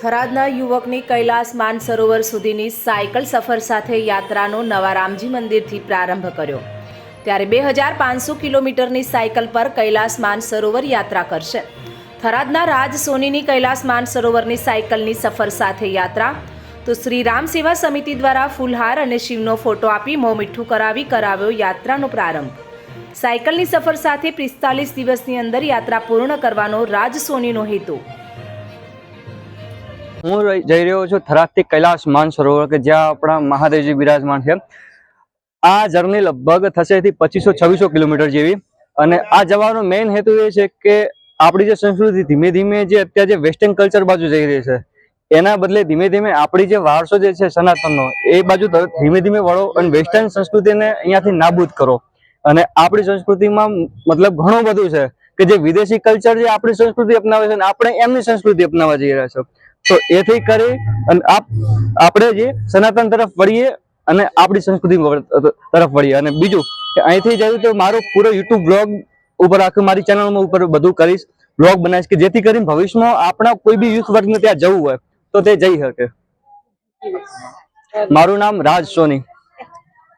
થરાદના યુવકની કૈલાસ માનસરોવર સુધીની સાયકલ સફર સાથે યાત્રાનો નવા રામજી મંદિરથી પ્રારંભ કર્યો. ત્યારે બે હજાર પાંચસો કિલોમીટરની સાયકલ પર કૈલાસ માનસરોવર યાત્રા કરશે. થરાદના રાજ સોનીની કૈલાસ માનસરોવરની સાયકલની સફર સાથે યાત્રા. તો શ્રી રામ સેવા સમિતિ દ્વારા ફૂલહાર અને શિવનો ફોટો આપી મોં મીઠું કરાવી કરાવ્યો યાત્રાનો પ્રારંભ. સાયકલની સફર સાથે પિસ્તાલીસ દિવસની અંદર યાત્રા પૂર્ણ કરવાનો રાજ સોનીનો હેતુ. હું જઈ રહ્યો છું થરાદથી કૈલાસ માનસરોવર કે જ્યાં આપણા મહાદેવજી બિરાજમાન છે. આ જર્ની લગભગ થશે એથી પચીસો છવ્વીસો કિલોમીટર જેવી. અને આ જવાનો મેઇન હેતુ એ છે કે આપણી જે સંસ્કૃતિ ધીમે ધીમે જે અત્યારે જે વેસ્ટર્ન કલ્ચર બાજુ જઈ રહી છે, એના બદલે ધીમે ધીમે આપણી જે વારસો જે છે સનાતનનો, એ બાજુ ધીમે ધીમે વળો અને વેસ્ટર્ન સંસ્કૃતિને અહીંયાથી નાબૂદ કરો. અને આપણી સંસ્કૃતિમાં મતલબ ઘણું બધું છે, કે જે વિદેશી કલ્ચર જે આપણી સંસ્કૃતિ અપનાવે છે અને આપણે એમની સંસ્કૃતિ અપનાવવા જઈ રહ્યા છે. તો એથી કરી અને આપ આપણે જે સનાતન તરફ વળીએ અને આપણી સંસ્કૃતિ તરફ વળીએ. અને બીજું કે અહીંથી જયું તો મારો પૂરો યુટ્યુબ બ્લોગ ઉપર આખું મારી ચેનલમાં ઉપર બધું કરીશ. બ્લોગ બનાવીશ કે જેથી કરીને ભવિષ્યમાં આપણા કોઈ બી યુથ વર્ગને ત્યાં જવું હોય તો તે જઈ શકે. મારું નામ રાજ સોની.